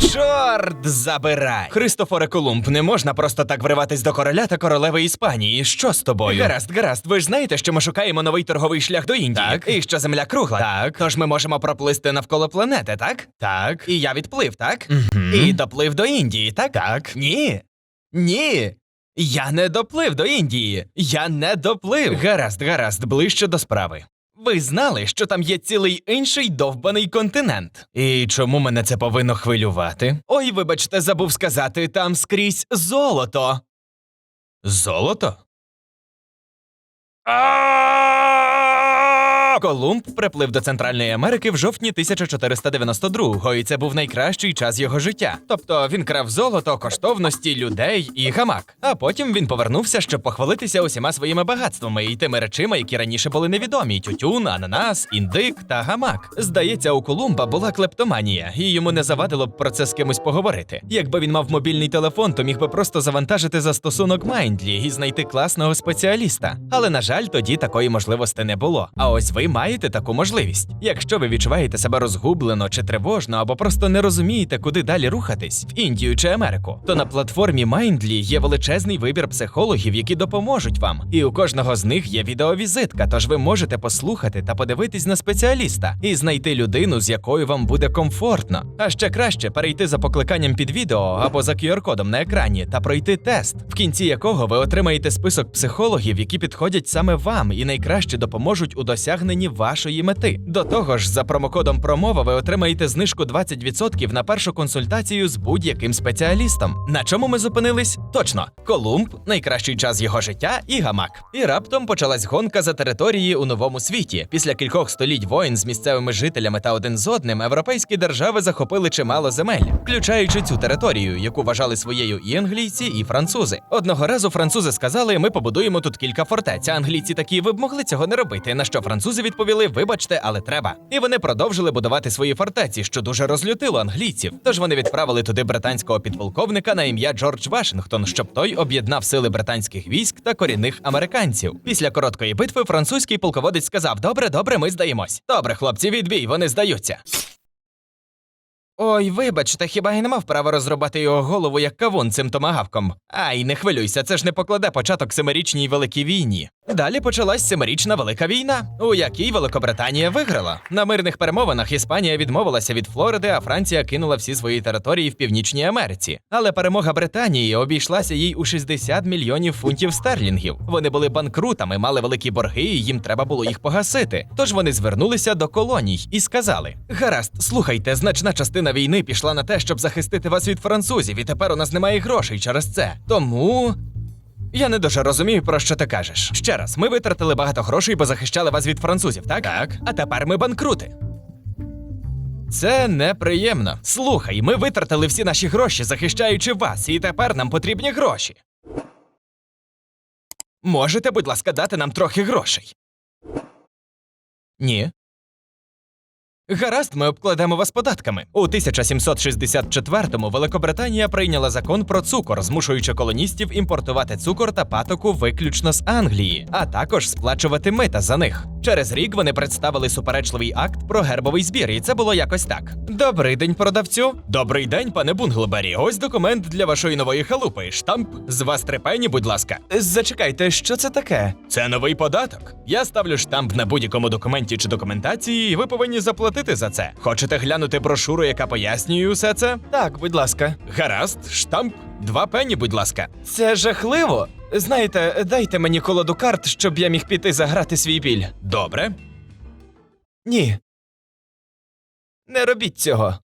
Чорт забирай! Христофоре Колумб, не можна просто так вриватись до короля та королеви Іспанії. Що з тобою? Гаразд, гаразд. Ви ж знаєте, що ми шукаємо новий торговий шлях до Індії. Так. І що земля кругла. Так. Тож ми можемо проплисти навколо планети, так? Так. І я відплив, так? Мгм. І доплив до Індії, так? Так. Ні. Ні. Я не доплив до Індії. Я не доплив. Гаразд, гаразд, ближче до справи. Ви знали, що там є цілий інший довбаний континент. І чому мене це повинно хвилювати? Ой, вибачте, забув сказати, там скрізь золото. Золото? Колумб приплив до Центральної Америки в жовтні 1492-го, і це був найкращий час його життя. Тобто він крав золото, коштовності, людей і гамак. А потім він повернувся, щоб похвалитися усіма своїми багатствами і тими речима, які раніше були невідомі: тютюн, ананас, індик та гамак. Здається, у Колумба була клептоманія, і йому не завадило б про це з кимось поговорити. Якби він мав мобільний телефон, то міг би просто завантажити застосунок Mindly і знайти класного спеціаліста. Але на жаль, тоді такої можливості не було. А ось ви маєте таку можливість. Якщо ви відчуваєте себе розгублено чи тривожно, або просто не розумієте, куди далі рухатись в Індію чи Америку, то на платформі Mindly є величезний вибір психологів, які допоможуть вам. І у кожного з них є відеовізитка, тож ви можете послухати та подивитись на спеціаліста і знайти людину, з якою вам буде комфортно. А ще краще перейти за покликанням під відео або за QR-кодом на екрані та пройти тест, в кінці якого ви отримаєте список психологів, які підходять саме вам і найкраще допоможуть у досягненні вашої мети. До того ж, за промокодом промова ви отримаєте знижку 20% на першу консультацію з будь-яким спеціалістом. На чому ми зупинились? Точно, Колумб, найкращий час його життя і гамак. І раптом почалась гонка за території у новому світі. Після кількох століть воїн з місцевими жителями та один з одним європейські держави захопили чимало земель, включаючи цю територію, яку вважали своєю і англійці, і французи. Одного разу французи сказали: ми побудуємо тут кілька фортець. А англійці такі, ви б могли цього не робити. На що французи відповіли: вибачте, але треба. І вони продовжили будувати свої фортеці, що дуже розлютило англійців. Тож вони відправили туди британського підполковника на ім'я Джордж Вашингтон, щоб той об'єднав сили британських військ та корінних американців. Після короткої битви французький полководець сказав: Добре, добре, ми здаємось. Добре, хлопці, відбій, вони здаються. Ой, вибачте, хіба я не мав права розрубати його голову як кавун цим томагавком? Ай, не хвилюйся, це ж не покладе початок семирічній великій війні. Далі почалась семирічна велика війна, у якій Великобританія виграла. На мирних перемовинах Іспанія відмовилася від Флориди, а Франція кинула всі свої території в Північній Америці. Але перемога Британії обійшлася їй у 60 мільйонів фунтів стерлінгів. Вони були банкрутами, мали великі борги, і їм треба було їх погасити. Тож вони звернулися до колоній і сказали: Гаразд, слухайте, значна частина війни пішла на те, щоб захистити вас від французів, і тепер у нас немає грошей через це. Тому. Я не дуже розумію, про що ти кажеш. Ще раз, ми витратили багато грошей, бо захищали вас від французів, так? Так. А тепер ми банкрути. Це неприємно. Слухай, ми витратили всі наші гроші, захищаючи вас, і тепер нам потрібні гроші. Можете, будь ласка, дати нам трохи грошей? Ні. Гаразд, ми обкладемо вас податками. У 1764-му Великобританія прийняла закон про цукор, змушуючи колоністів імпортувати цукор та патоку виключно з Англії, а також сплачувати мита за них. Через рік вони представили суперечливий акт про гербовий збір, і це було якось так. Добрий день, продавцю. Добрий день, пане Бунглбері. Ось документ для вашої нової халупи. Штамп з вас три пені, будь ласка. Зачекайте, що це таке? Це новий податок. Я ставлю штамп на будь-якому документі чи документації, і ви повинні заплатити за це. Хочете глянути брошуру, яка пояснює усе це? Так, будь ласка. Гаразд, штамп, два пені, будь ласка. Це жахливо. Знаєте, дайте мені колоду карт, щоб я міг піти заграти свій біль. Добре. Ні. Не робіть цього.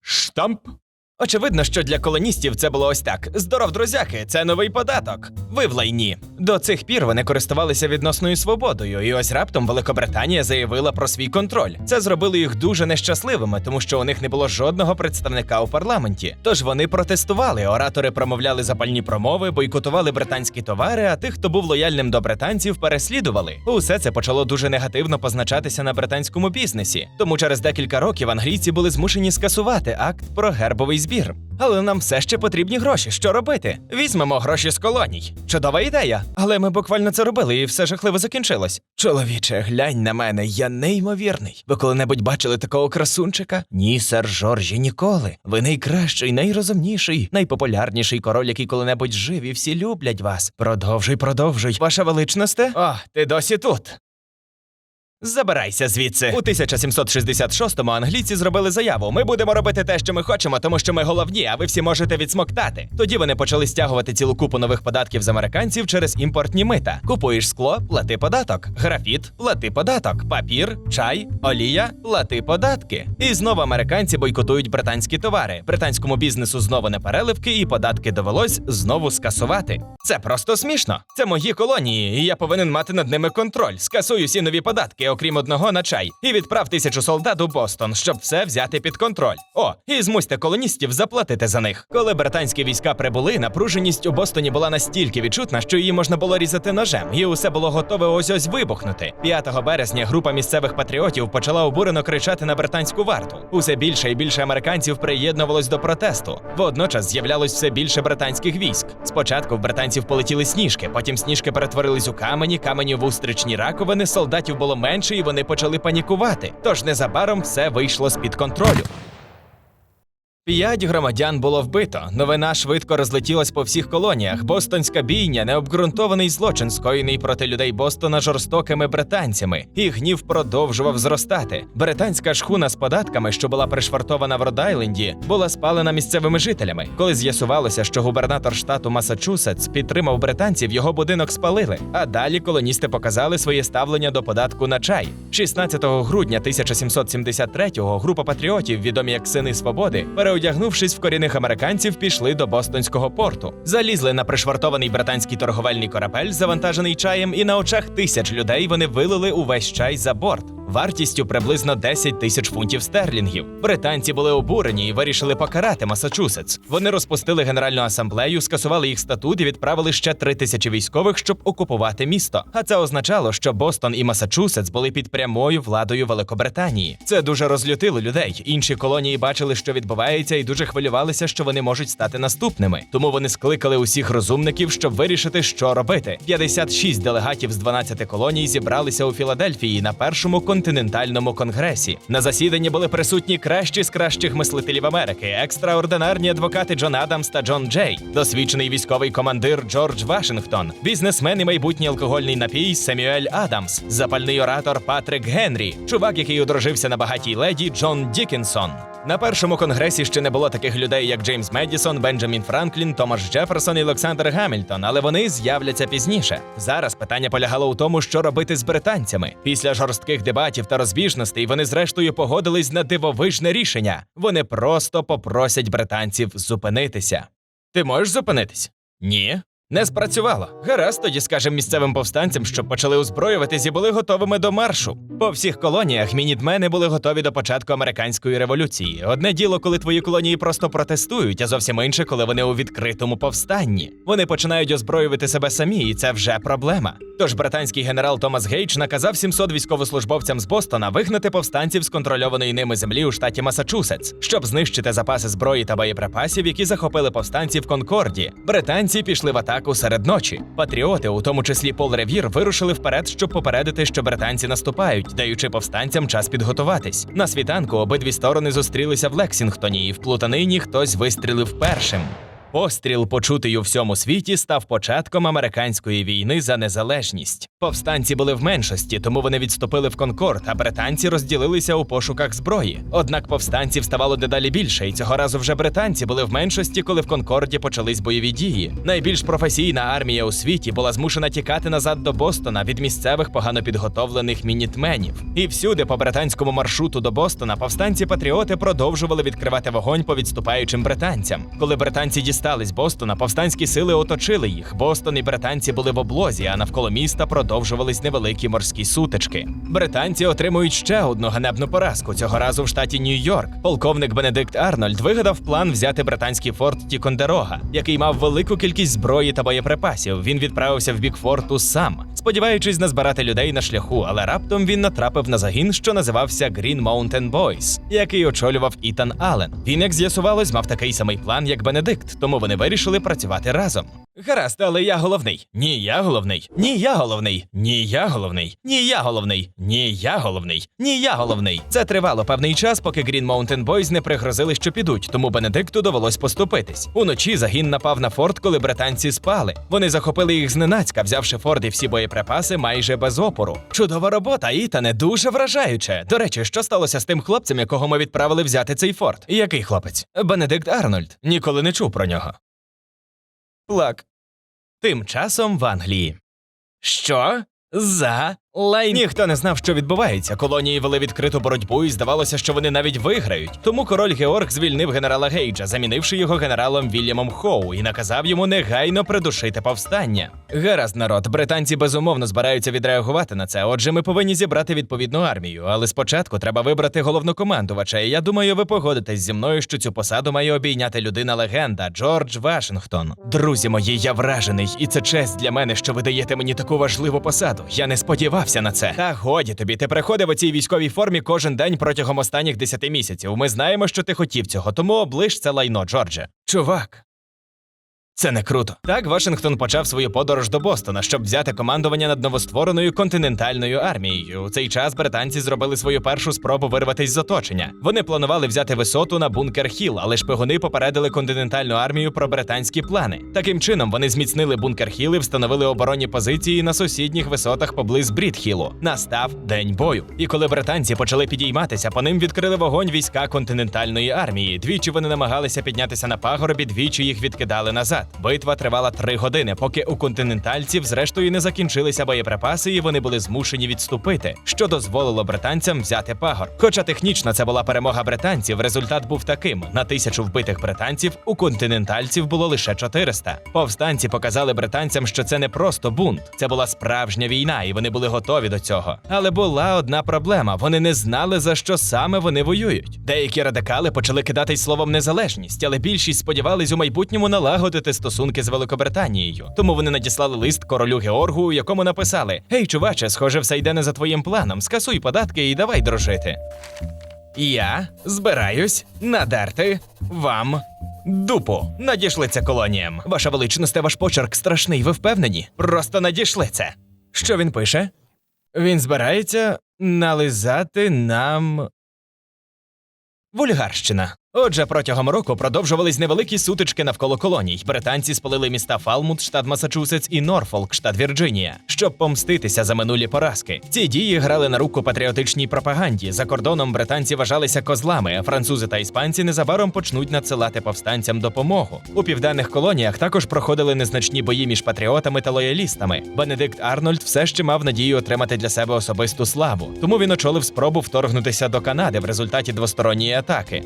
Штамп. Очевидно, що для колоністів це було ось так: здоров, друзяки, це новий податок. Ви в лайні. До цих пір вони користувалися відносною свободою, і ось раптом Великобританія заявила про свій контроль. Це зробило їх дуже нещасливими, тому що у них не було жодного представника у парламенті. Тож вони протестували. Оратори промовляли запальні промови, бойкотували британські товари. А тих, хто був лояльним до британців, переслідували. Усе це почало дуже негативно позначатися на британському бізнесі. Тому через декілька років англійці були змушені скасувати акт про гербовий збір. Але нам все ще потрібні гроші. Що робити? Візьмемо гроші з колоній. Чудова ідея. Але ми буквально це робили, і все жахливо закінчилось. Чоловіче, глянь на мене, я неймовірний. Ви коли-небудь бачили такого красунчика? Ні, сер Жоржі, ніколи. Ви найкращий, найрозумніший, найпопулярніший король, який коли-небудь жив, і всі люблять вас. Продовжуй, продовжуй. Ваша величносте? О, ти досі тут. Забирайся звідси. У 1766-му англійці зробили заяву: ми будемо робити те, що ми хочемо, тому що ми головні, а ви всі можете відсмоктати. Тоді вони почали стягувати цілу купу нових податків з американців через імпортні мита. Купуєш скло, плати податок, графіт, плати податок, папір, чай, олія, плати податки. І знову американці бойкотують британські товари. Британському бізнесу знову не переливки, і податки довелось знову скасувати. Це просто смішно. Це мої колонії, і я повинен мати над ними контроль. Скасую всі нові податки, окрім одного на чай, і відправ тисячу солдат у Бостон, щоб все взяти під контроль. О, і змусьте колоністів заплатити за них. Коли британські війська прибули, напруженість у Бостоні була настільки відчутна, що її можна було різати ножем, і усе було готове ось ось вибухнути. 5 березня група місцевих патріотів почала обурено кричати на британську варту. Усе більше і більше американців приєднувалось до протесту. Водночас з'являлось все більше британських військ. Спочатку в британців полетіли сніжки, потім сніжки перетворились у камені, камені в устричні раковини. Солдатів було менше, і вони почали панікувати. Тож незабаром все вийшло з під контролю. П'ять громадян було вбито. Новина швидко розлетілась по всіх колоніях. Бостонська бійня необґрунтований злочин, скоєний проти людей Бостона жорстокими британцями. І гнів продовжував зростати. Британська шхуна з податками, що була пришвартована в Род-Айленді, була спалена місцевими жителями. Коли з'ясувалося, що губернатор штату Масачусетс підтримав британців, його будинок спалили. А далі колоністи показали своє ставлення до податку на чай. 16 грудня 1773-го група патріотів, відомі як Сини Свободи, переодягнувшись в корінних американців, пішли до Бостонського порту. Залізли на пришвартований британський торговельний корабель, завантажений чаєм, і на очах тисяч людей вони вилили увесь чай за борт. Вартістю приблизно 10 тисяч фунтів стерлінгів. Британці були обурені і вирішили покарати Масачусетс. Вони розпустили генеральну асамблею, скасували їх статут і відправили ще три тисячі військових, щоб окупувати місто. А це означало, що Бостон і Масачусетс були під прямою владою Великобританії. Це дуже розлютило людей. Інші колонії бачили, що відбувається, і дуже хвилювалися, що вони можуть стати наступними. Тому вони скликали усіх розумників, щоб вирішити, що робити. 56 делегатів з 12 колоній зібралися у Філадельфії на першому континентальному конгресі. На засіданні були присутні кращі з кращих мислителів Америки, екстраординарні адвокати Джон Адамс та Джон Джей, досвідчений військовий командир Джордж Вашингтон, бізнесмен і майбутній алкогольний напій Семюель Адамс, запальний оратор Патрик Генрі, чувак, який одружився на багатій леді Джон Дікінсон. На першому конгресі ще не було таких людей, як Джеймс Медісон, Бенджамін Франклін, Томас Джеферсон і Олександр Гамільтон, але вони з'являться пізніше. Зараз питання полягало у тому, що робити з британцями. Після жорстких дебатів та розбіжностей вони зрештою погодились на дивовижне рішення. Вони просто попросять британців зупинитися. Ти можеш зупинитись? Ні. Не спрацювало. Гаразд, тоді скажемо місцевим повстанцям, щоб почали озброюватись і були готовими до маршу. По всіх колоніях мінітмени були готові до початку американської революції. Одне діло, коли твої колонії просто протестують, а зовсім інше, коли вони у відкритому повстанні. Вони починають озброювати себе самі, і це вже проблема. Тож британський генерал Томас Гейдж наказав 700 військовослужбовцям з Бостона вигнати повстанців з контрольованої ними землі у штаті Масачусетс, щоб знищити запаси зброї та боєприпасів, які захопили повстанці в Конкорді. Британці пішли в атаку серед ночі. Патріоти, у тому числі Пол Ревір, вирушили вперед, щоб попередити, що британці наступають, даючи повстанцям час підготуватись. На світанку обидві сторони зустрілися в Лексінгтоні, і в плутанині хтось вистрілив першим. Постріл, почутий у всьому світі, став початком американської війни за незалежність. Повстанці були в меншості, тому вони відступили в Конкорд, а британці розділилися у пошуках зброї. Однак повстанців ставало дедалі більше, і цього разу вже британці були в меншості, коли в Конкорді почались бойові дії. Найбільш професійна армія у світі була змушена тікати назад до Бостона від місцевих погано підготовлених мінітменів. І всюди, по британському маршруту до Бостона, повстанці-патріоти продовжували відкривати вогонь по відступаючим британцям. Коли британці дістались Бостона, повстанські сили оточили їх. Бостон і британці були в облозі, а навколо міста продовжувались невеликі морські сутички. Британці отримують ще одну ганебну поразку цього разу в штаті Нью-Йорк. Полковник Бенедикт Арнольд вигадав план взяти британський форт Тікондерога, який мав велику кількість зброї та боєприпасів. Він відправився в бік форту сам. сподіваючись назбирати людей на шляху, але раптом він натрапив на загін, що називався Green Mountain Boys, який очолював Ітан Аллен. Він, як з'ясувалось, мав такий самий план, як Бенедикт, тому вони вирішили працювати разом. Гаразд, але я головний. Ні, я головний. Ні, я головний. Ні, я головний. Ні, я головний. Ні, я головний. Ні, я головний. Це тривало певний час, поки Green Mountain Boys не пригрозили, що підуть, тому Бенедикту довелось поступитись. Уночі загін напав на форт, коли британці спали. Вони захопили їх зненацька, взявши форт і всі боєприпаси майже без опору. Чудова робота, Ітане, дуже вражаюче. До речі, що сталося з тим хлопцем, якого ми відправили взяти цей форт? Який хлопець? Бенедикт Арнольд. Ніколи не чув про нього. Плак. Тим часом в Англії. Що? За лайн. Ніхто не знав, що відбувається. Колонії вели відкриту боротьбу, і здавалося, що вони навіть виграють. Тому король Георг звільнив генерала Гейджа, замінивши його генералом Вільямом Хоу, і наказав йому негайно придушити повстання. Гаразд, народ, британці безумовно збираються відреагувати на це. Отже, ми повинні зібрати відповідну армію. Але спочатку треба вибрати головнокомандувача. І я думаю, ви погодитесь зі мною, що цю посаду має обійняти людина легенда Джордж Вашингтон. Друзі мої, я вражений, і це честь для мене, що ви даєте мені таку важливу посаду. Я не сподівався на це. Та годі тобі, ти приходив у цій військовій формі кожен день протягом останніх десяти місяців. Ми знаємо, що ти хотів цього, тому облиш це лайно, Джордже. Чувак. Це не круто. Так Вашингтон почав свою подорож до Бостона, щоб взяти командування над новоствореною континентальною армією. У цей час британці зробили свою першу спробу вирватися з оточення. Вони планували взяти висоту на бункер Хіл, але шпигуни попередили континентальну армію про британські плани. Таким чином вони зміцнили бункер Хіл і встановили оборонні позиції на сусідніх висотах поблиз Брідхілу. Настав день бою. І коли британці почали підійматися, по ним відкрили вогонь війська континентальної армії. Двічі вони намагалися піднятися на пагорбі, двічі їх відкидали назад. Битва тривала три години, поки у континентальців зрештою не закінчилися боєприпаси, і вони були змушені відступити, що дозволило британцям взяти пагорб. Хоча технічно це була перемога британців, результат був таким: на тисячу вбитих британців у континентальців було лише 400. Повстанці показали британцям, що це не просто бунт, це була справжня війна, і вони були готові до цього. Але була одна проблема: вони не знали за що саме вони воюють. Деякі радикали почали кидатись словом незалежність, але більшість сподівались у майбутньому налагодити стосунки з Великобританією. Тому вони надіслали лист королю Георгу, у якому написали: Гей, чуваче, схоже, все йде не за твоїм планом. Скасуй податки і давай дружити. Я збираюсь надерти вам дупу. Надійшли це колоніям. Ваша величність, ваш почерк страшний, ви впевнені? Просто надійшли це. Що він пише? Він збирається нализати нам. Вульгарщина. Отже, протягом року продовжувались невеликі сутички навколо колоній. Британці спалили міста Фалмут, штат Масачусетс, і Норфолк, штат Вірджинія, щоб помститися за минулі поразки. Ці дії грали на руку патріотичній пропаганді. За кордоном британці вважалися козлами, а французи та іспанці незабаром почнуть надсилати повстанцям допомогу. У південних колоніях також проходили незначні бої між патріотами та лоялістами. Бенедикт Арнольд все ще мав надію отримати для себе особисту славу, тому він очолив спробу вторгнутися до Канади в результаті двосторонньої атаки.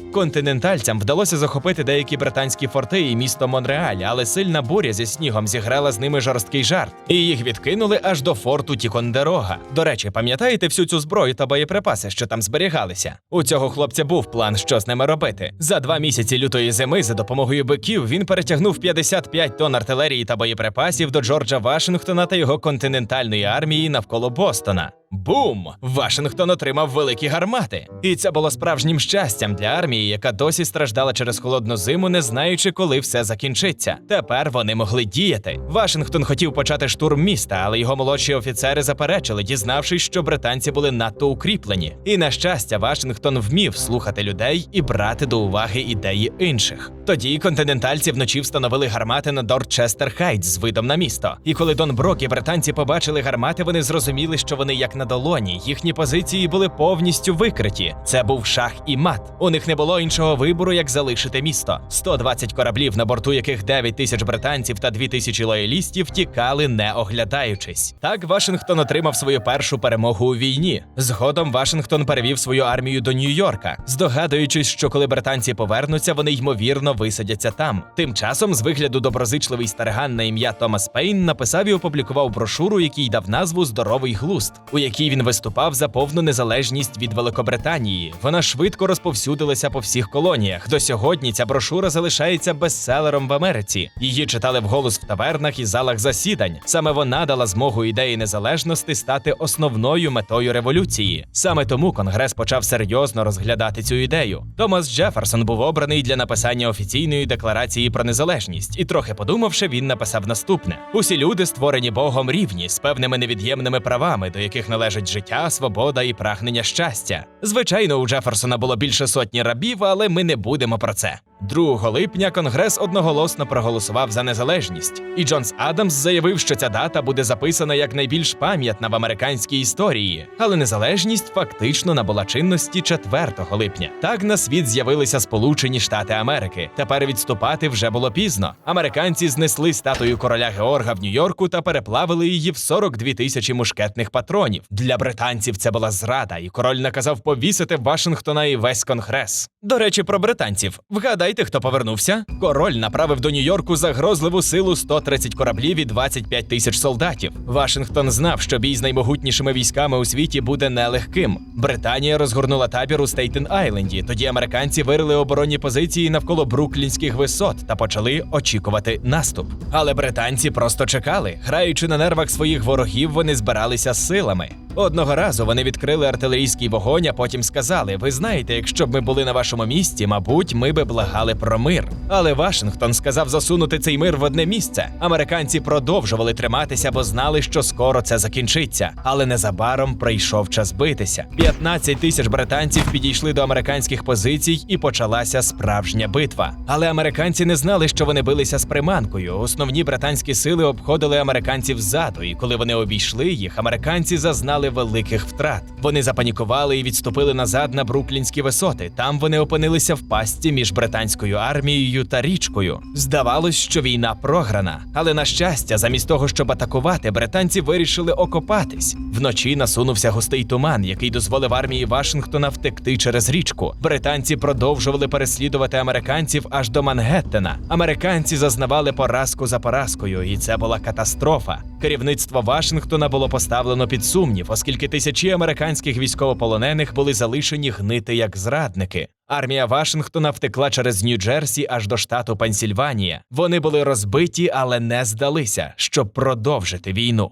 Континентальцям вдалося захопити деякі британські форти і місто Монреаль, але сильна буря зі снігом зіграла з ними жорсткий жарт, і їх відкинули аж до форту Тікондерога. До речі, пам'ятаєте всю цю зброю та боєприпаси, що там зберігалися? У цього хлопця був план, що з ними робити. За два місяці лютої зими за допомогою биків він перетягнув 55 тонн артилерії та боєприпасів до Джорджа Вашингтона та його континентальної армії навколо Бостона. Бум! Вашингтон отримав великі гармати, і це було справжнім щастям для армії, яка досі страждала через холодну зиму, не знаючи, коли все закінчиться. Тепер вони могли діяти. Вашингтон хотів почати штурм міста, але його молодші офіцери заперечили, дізнавшись, що британці були надто укріплені. І на щастя, Вашингтон вмів слухати людей і брати до уваги ідеї інших. Тоді континентальці вночі встановили гармати на Дорчестер Хайтс з видом на місто. І коли Дон Брок і британці побачили гармати, вони зрозуміли, що вони як на долоні. Їхні позиції були повністю викриті. Це був шах і мат. У них не було іншого вибору, як залишити місто. 120 кораблів, на борту яких 9 тисяч британців та 2 тисячі лоялістів тікали, не оглядаючись. Так Вашингтон отримав свою першу перемогу у війні. Згодом Вашингтон перевів свою армію до Нью-Йорка, здогадуючись, що коли британці повернуться, вони ймовірно висадяться там. Тим часом, з вигляду доброзичливий старган на ім'я Томас Пейн написав і опублікував брошуру, який дав назву Здоровий глуст, у якій він виступав за повну незалежність від Великобританії. Вона швидко розповсюдилася по всіх колоніях. Колоніях. До сьогодні ця брошура залишається бестселером в Америці. Її читали вголос в тавернах і залах засідань. Саме вона дала змогу ідеї незалежності стати основною метою революції. Саме тому Конгрес почав серйозно розглядати цю ідею. Томас Джеферсон був обраний для написання офіційної декларації про незалежність, і трохи подумавши, він написав наступне: усі люди створені Богом рівні з певними невід'ємними правами, до яких належать життя, свобода і прагнення щастя. Звичайно, у Джеферсона було більше сотні рабів, але ми не будемо про це. 2 липня Конгрес одноголосно проголосував за незалежність, і Джонс Адамс заявив, що ця дата буде записана як найбільш пам'ятна в американській історії. Але незалежність фактично набула чинності 4 липня. Так на світ з'явилися Сполучені Штати Америки. Тепер відступати вже було пізно. Американці знесли статую короля Георга в Нью-Йорку та переплавили її в 42 тисячі мушкетних патронів. Для британців це була зрада, і король наказав повісити Вашингтона і весь конгрес. До речі, про британців. Вгадайте, хто повернувся? Король направив до Нью-Йорку загрозливу силу 130 кораблів і 25 тисяч солдатів. Вашингтон знав, що бій з наймогутнішими військами у світі буде нелегким. Британія розгорнула табір у Стейтен Айленді. Тоді американці вирили оборонні позиції навколо бруклінських висот та почали очікувати наступ. Але британці просто чекали. Граючи на нервах своїх ворогів, вони збиралися силами. Одного разу вони відкрили артилерійський вогонь, а потім сказали: Ви знаєте, якщо б ми були на вашому місці, мабуть, ми би благали про мир. Але Вашингтон сказав засунути цей мир в одне місце. Американці продовжували триматися, бо знали, що скоро це закінчиться. Але незабаром прийшов час битися. 15 тисяч британців підійшли до американських позицій, і почалася справжня битва. Але американці не знали, що вони билися з приманкою. Основні британські сили обходили американців ззаду, і коли вони обійшли їх, американці зазнали великих втрат. Вони запанікували і відступили назад на бруклінські висоти. Там вони опинилися в пастці між британською армією та річкою. Здавалось, що війна програна, але на щастя, замість того, щоб атакувати, британці вирішили окопатись. Вночі насунувся густий туман, який дозволив армії Вашингтона втекти через річку. Британці продовжували переслідувати американців аж до Мангеттена. Американці зазнавали поразку за поразкою, і це була катастрофа. Керівництво Вашингтона було поставлено під сумнів, оскільки тисячі американських військовополонених були залишені гнити як зрадники. Армія Вашингтона втекла через Нью-Джерсі аж до штату Пенсільванія. Вони були розбиті, але не здалися, щоб продовжити війну.